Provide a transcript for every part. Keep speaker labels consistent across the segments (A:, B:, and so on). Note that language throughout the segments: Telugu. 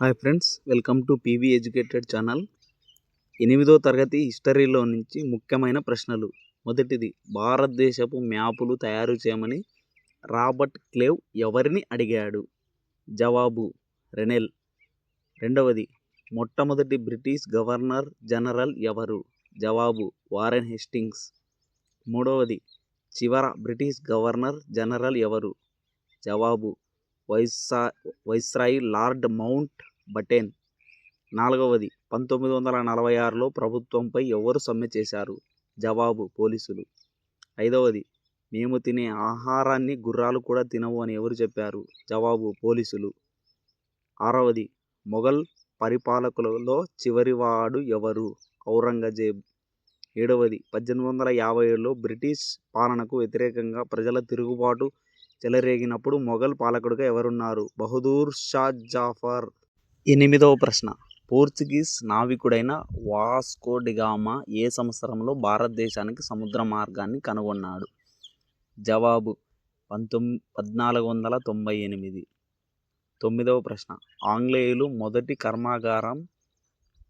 A: Hi friends welcome to PV educated channel. ఎనిమిదో తరగతి హిస్టరీలో నుంచి ముఖ్యమైన ప్రశ్నలు. మొదటిది భారతదేశపు మ్యాపులు తయారు చేయమని రాబర్ట్ క్లేవ్ ఎవరిని అడిగాడు? జవాబు రెనెల్. రెండవది మొట్టమొదటి బ్రిటిష్ గవర్నర్ జనరల్ ఎవరు? జవాబు వారెన్ హెస్టింగ్స్. మూడవది చివర బ్రిటిష్ గవర్నర్ జనరల్ ఎవరు? జవాబు వైసా వైస్రాయ్ లార్డ్ మౌంట్ బటెన్. నాలుగవది పంతొమ్మిది వందల నలభై ఆరులో ప్రభుత్వంపై ఎవరు సమ్మె చేశారు? జవాబు పోలీసులు. ఐదవది మేము తినే ఆహారాన్ని గుర్రాలు కూడా తినవు అని ఎవరు చెప్పారు? జవాబు పోలీసులు. ఆరవది మొఘల్ పరిపాలకులలో చివరివాడు ఎవరు? ఔరంగజేబ్. ఏడవది పద్దెనిమిది వందల యాభై ఏడులో బ్రిటిష్ పాలనకు వ్యతిరేకంగా ప్రజల తిరుగుబాటు చెలరేగినప్పుడు మొఘల్ పాలకుడుగా ఎవరున్నారు? బహదూర్ షా జాఫర్. ఎనిమిదవ ప్రశ్న. పోర్చుగీస్ నావికుడైన వాస్కో డిగామా ఏ సంవత్సరంలో భారతదేశానికి సముద్ర మార్గాన్ని కనుగొన్నాడు? జవాబు పంతొమ్మి పద్నాలుగు వందల తొంభై ఎనిమిది. తొమ్మిదవ ప్రశ్న. ఆంగ్లేయులు మొదటి కర్మాగారం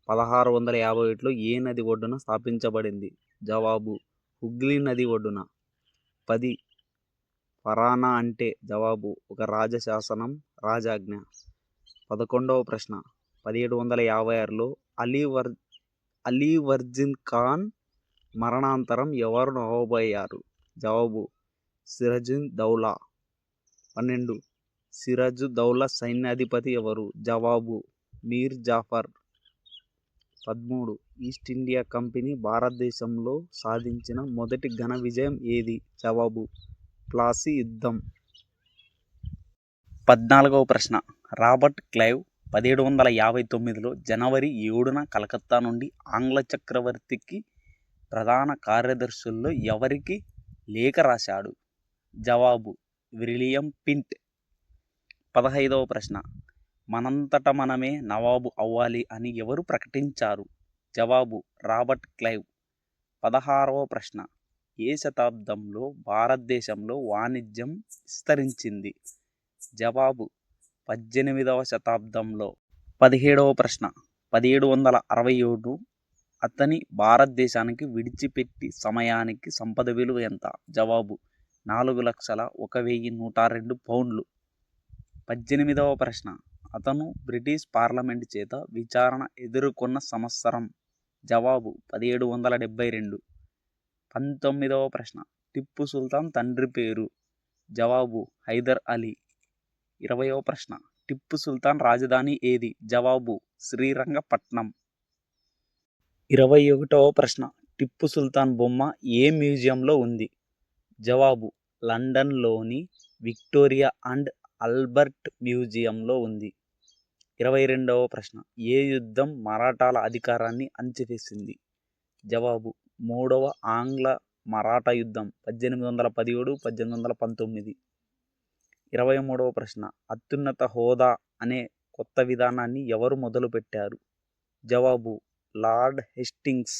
A: పదహారు వందల యాభై ఒకటిలో ఏ నది ఒడ్డున స్థాపించబడింది? జవాబు హుగ్లీ నది ఒడ్డున. పది ఫరానా అంటే జవాబు ఒక రాజశాసనం రాజాజ్ఞ. పదకొండవ ప్రశ్న. పదిహేడు వందల యాభై ఆరులో అలీ వర్ అలీ వర్జిన్ ఖాన్ మరణాంతరం ఎవరు నవబోయారు జవాబు సిరజున్ దౌలా. పన్నెండు. సిరాజు దౌలా సైన్యాధిపతి ఎవరు? జవాబు మీర్ జాఫర్. పదమూడు. ఈస్ట్ ఇండియా కంపెనీ భారతదేశంలో సాధించిన మొదటి ఘన విజయం ఏది? జవాబు ప్లాసీ యుద్ధం. పద్నాలుగవ ప్రశ్న. రాబర్ట్ క్లైవ్ పదిహేడు వందల యాభై తొమ్మిదిలో జనవరి ఏడున కలకత్తా నుండి ఆంగ్ల చక్రవర్తికి ప్రధాన కార్యదర్శుల్లో ఎవరికి లేఖ రాశాడు? జవాబు విలియం పింట్. పదహైదవ ప్రశ్న. మనంతట మనమే నవాబు అవ్వాలి అని ఎవరు ప్రకటించారు? జవాబు రాబర్ట్ క్లైవ్. పదహారవ ప్రశ్న. ఏ శతాబ్దంలో భారతదేశంలో వాణిజ్యం విస్తరించింది? జవాబు పద్దెనిమిదవ శతాబ్దంలో. పదిహేడవ ప్రశ్న. పదిహేడు వందల అరవై ఏడు అతని భారతదేశానికి విడిచిపెట్టి సమయానికి సంపద విలువ ఎంత? జవాబు నాలుగు లక్షల ఒక వెయ్యి నూట రెండు పౌండ్లు. పద్దెనిమిదవ ప్రశ్న. అతను బ్రిటిష్ పార్లమెంట్ చేత విచారణ ఎదుర్కొన్న సంవత్సరం. జవాబు పదిహేడు వందల డెబ్బై రెండు. పంతొమ్మిదవ ప్రశ్న. టిప్పు సుల్తాన్ తండ్రి పేరు. జవాబు హైదర్ అలీ. ఇరవయవ ప్రశ్న. టిప్పు సుల్తాన్ రాజధాని ఏది? జవాబు శ్రీరంగపట్నం. ఇరవై ఒకటవ ప్రశ్న. టిప్పు సుల్తాన్ బొమ్మ ఏ మ్యూజియంలో ఉంది? జవాబు లండన్లోని విక్టోరియా అండ్ ఆల్బర్ట్ మ్యూజియంలో ఉంది. ఇరవై రెండవ ప్రశ్న. ఏ యుద్ధం మరాఠాల అధికారాన్ని అంచివేసింది? జవాబు మూడవ ఆంగ్ల మరాఠా యుద్ధం పద్దెనిమిది వందల పదిహేడు పద్దెనిమిది వందల పంతొమ్మిది. ఇరవై మూడవ ప్రశ్న. అత్యున్నత హోదా అనే కొత్త విధానాన్ని ఎవరు మొదలుపెట్టారు? జవాబు లార్డ్ హెస్టింగ్స్.